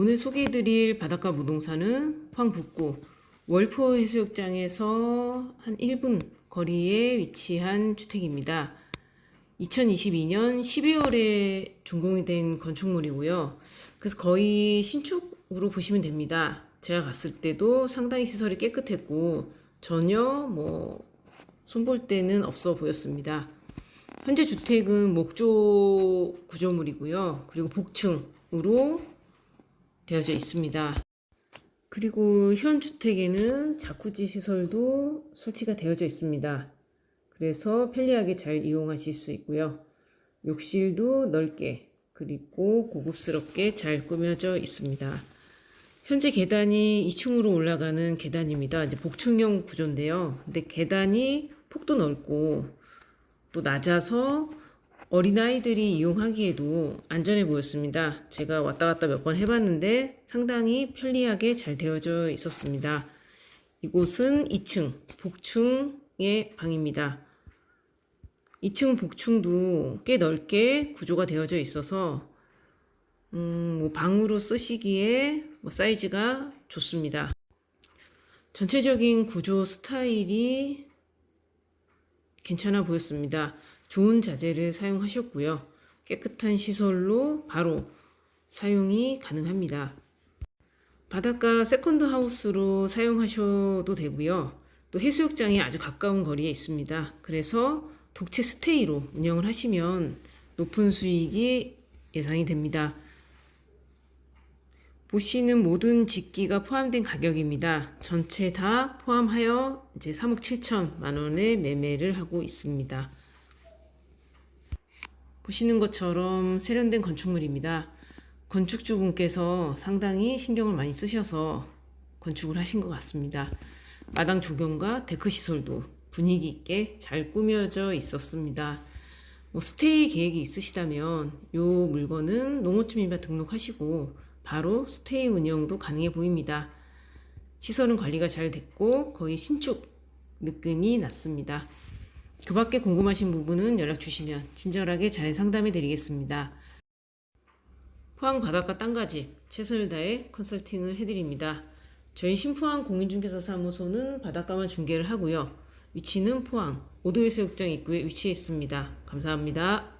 오늘 소개해드릴 바닷가 무동산은 포항 북구 월포 해수욕장에서 한 1분 거리에 위치한 주택입니다. 2022년 12월에 준공이 된 건축물이고요. 그래서 거의 신축으로 보시면 됩니다. 제가 갔을 때도 상당히 시설이 깨끗했고 전혀 뭐 손볼 데는 없어 보였습니다. 현재 주택은 목조 구조물이고요. 그리고 복층으로 되어져 있습니다. 그리고 현 주택에는 자쿠지 시설도 설치가 되어져 있습니다. 그래서 편리하게 잘 이용하실 수 있고요. 욕실도 넓게 그리고 고급스럽게 잘 꾸며져 있습니다. 현재 계단이 2층으로 올라가는 계단입니다. 이제 복층형 구조인데요. 근데 계단이 폭도 넓고 또 낮아서 어린아이들이 이용하기에도 안전해 보였습니다. 제가 왔다 갔다 몇 번 해봤는데 상당히 편리하게 잘 되어져 있었습니다. 이곳은 2층 복층의 방입니다. 2층 복층도 꽤 넓게 구조가 되어져 있어서 음, 뭐 방으로 쓰시기에 뭐 사이즈가 좋습니다. 전체적인 구조 스타일이 괜찮아 보였습니다. 좋은 자재를 사용하셨고요. 깨끗한 시설로 바로 사용이 가능합니다. 바닷가 세컨드 하우스로 사용하셔도 되고요. 또 해수욕장이 아주 가까운 거리에 있습니다. 그래서 독채 스테이로 운영을 하시면 높은 수익이 예상이 됩니다. 보시는 모든 집기가 포함된 가격입니다. 전체 다 포함하여 이제 3억 7천만 원에 매매를 하고 있습니다. 보시는 것처럼 세련된 건축물입니다. 건축주분께서 상당히 신경을 많이 쓰셔서 건축을 하신 것 같습니다. 마당 조경과 데크 시설도 분위기 있게 잘 꾸며져 있었습니다. 뭐 스테이 계획이 있으시다면 이 물건은 농어촌민바 등록하시고 바로 스테이 운영도 가능해 보입니다. 시설은 관리가 잘 됐고 거의 신축 느낌이 났습니다. 그 밖에 궁금하신 부분은 연락 주시면 친절하게 잘 상담해 드리겠습니다. 포항 바닷가 땅가지 최선을 다해 컨설팅을 해드립니다. 저희 신포항 공인중개사 사무소는 바닷가만 중개를 하고요. 위치는 포항 오도해수욕장 입구에 위치해 있습니다. 감사합니다.